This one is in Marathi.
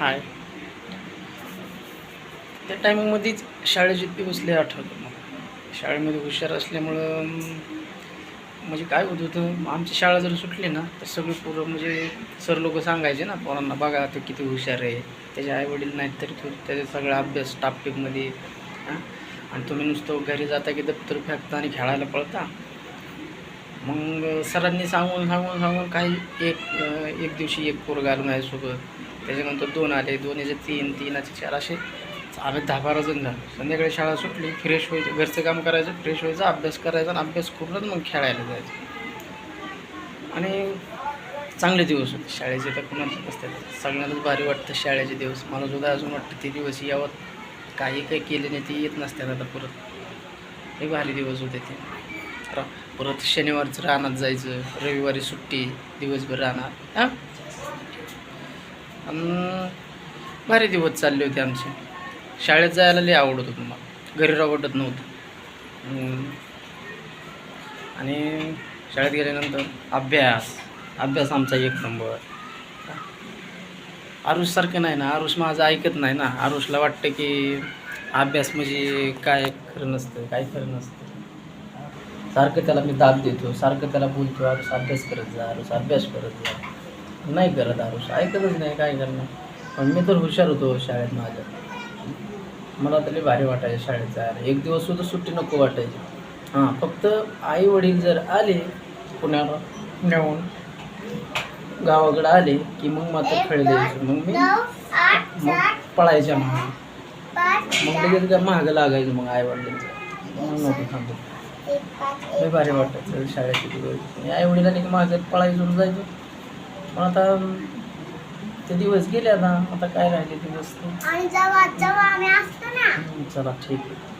हाय. त्या टायमिंगमध्येच शाळेचे दिवस लय आठवतं मग शाळेमध्ये हुशार असल्यामुळं म्हणजे काय होत होतं आमची शाळा जर सुटली ना तर सगळे पोरं म्हणजे सर लोक सांगायचे ना पोरांना बघा तो किती हुशार आहे. त्याचे आईवडील नाहीत तरी तो त्याचा सगळा अभ्यास टापटिपमध्ये हां? आणि तुम्ही नुसतं घरी जाता की दप्तर फेकता आणि खेळायला पळता. मग सरांनी सांगून सांगून सांगून काही एक एक दिवशी एक पोरं आहे माझ्यासोबत त्याच्यानंतर दोन आले दोन याचे तीन तीनाचे चार असे. आम्ही दहा बारा जण झालो. संध्याकाळी शाळा सुटली फ्रेश व्हायचं घरचं काम करायचं फ्रेश व्हायचं अभ्यास करायचा आणि अभ्यास करूनच मग खेळायला जायचं. आणि चांगले दिवस होते. शाळेचे तर कुणाच असतात सगळ्यांनाच भारी वाटतं शाळेचे दिवस. मला सुद्धा अजून वाटतं ते दिवस यावं. काही काही केले नाही ते येत नसतात आता परत. हे भारी दिवस होते ते. परत शनिवारचं रानात जायचं रविवारी सुट्टी दिवसभर राहणार हां? भारी दिवस चालले होते आमचे. शाळेत जायला लई आवडत होतं मला. घरी आवडत नव्हतं. आणि शाळेत गेल्यानंतर अभ्यास. अभ्यास आमचा एक नंबर. आरुषसारखं नाही ना. आरुष माझं ऐकत नाही ना. आरुषला वाटतं की अभ्यास म्हणजे काय खरं नसतं काय खरं नसतं. सारखं त्याला मी दाब देतो. सारखं त्याला बोलतो आरुष अभ्यास करत जा आरुष अभ्यास करत जा. नाही करत आरुष. ऐकतच नाही काय करणार? पण मी तर हुशार होतो शाळेत माझ्या. मला तरी भारी वाटायचं शाळेत जायला. एक दिवस सुद्धा सुट्टी नको वाटायची. हां फक्त आई वडील जर आले पुण्याला नेऊन. गावाकडे आले की मग मात्र खेळ द्यायचे. मग मी मग पळायच्या मग. मग लगेच काय महागं लागायचं मग आई वडिलांचं मग नको थांबू. लय भारी वाटायचं शाळेचे दिवस आई वडिलांनी की मागे पळायचं जायचं. पण आता ते दिवस गेले आता. आता काय राहिले दिवस चला ठीक आहे.